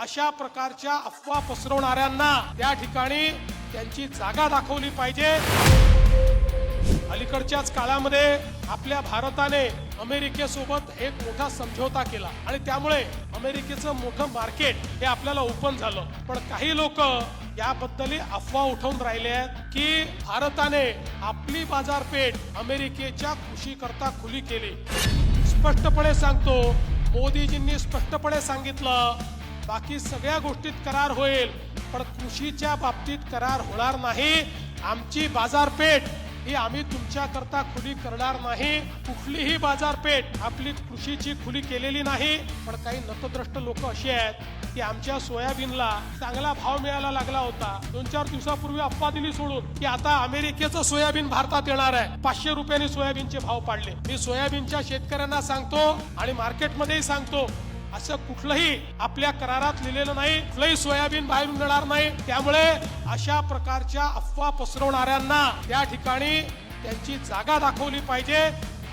अशा प्रकारच्या अफवा पसरवणाऱ्यांना त्या ठिकाणी त्यांची जागा दाखवली पाहिजे. अलीकडच्याच काळामध्ये आपल्या भारताने अमेरिकेसोबत एक मोठा समझोता केला आणि त्यामुळे अमेरिकेचं मोठं मार्केट हे आपल्याला ओपन झालं. पण काही लोक याबद्दल अफवा उठवून राहिले आहेत की भारताने आपली बाजारपेठ अमेरिकेच्या कृषीकरता खुली केली. स्पष्टपणे सांगतो मोदीजींनी स्पष्टपणे सांगितलं बाकी सगळ्या गोष्टीत करार होईल पण कृषीच्या बाबतीत करार होणार नाही. आमची बाजारपेठ ही आम्ही तुमच्याकरता खुली करणार नाही. कुठलीही बाजारपेठ आपली कृषीची खुली केलेली नाही. पण काही नतद्रष्ट लोक अशी आहेत की आमच्या सोयाबीनला चांगला भाव मिळायला लागला होता. दोन चार दिवसापूर्वी अफवा दिली सोडून की आता अमेरिकेचं सोयाबीन भारतात येणार आहे. पाचशे रुपयांनी सोयाबीनचे भाव पाडले. मी सोयाबीनच्या शेतकऱ्यांना सांगतो आणि मार्केटमध्येही सांगतो असं कुठलंही आपल्या करारात लिहिलेलं नाही कुठलंही सोयाबीन बाहेर मिळणार नाही. त्यामुळे अशा प्रकारच्या अफवा पसरवणाऱ्यांना त्या ठिकाणी त्यांची जागा दाखवली पाहिजे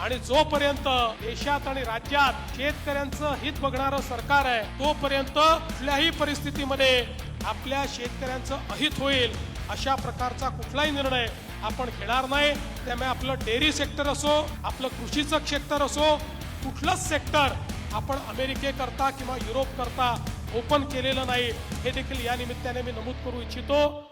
आणि जोपर्यंत देशात आणि राज्यात शेतकऱ्यांचं हित बघणारं सरकार आहे तोपर्यंत कुठल्याही परिस्थितीमध्ये आपल्या शेतकऱ्यांचं अहित होईल अशा प्रकारचा कुठलाही निर्णय आपण घेणार नाही. त्यामुळे आपलं डेअरी सेक्टर असो आपलं कृषीचं क्षेत्र असो कुठलंच सेक्टर आपण अमेरिकेकरता किंवा युरोप करता ओपन केलेलं नाही. हे देखील या निमित्ताने मी नमूद करू इच्छितो.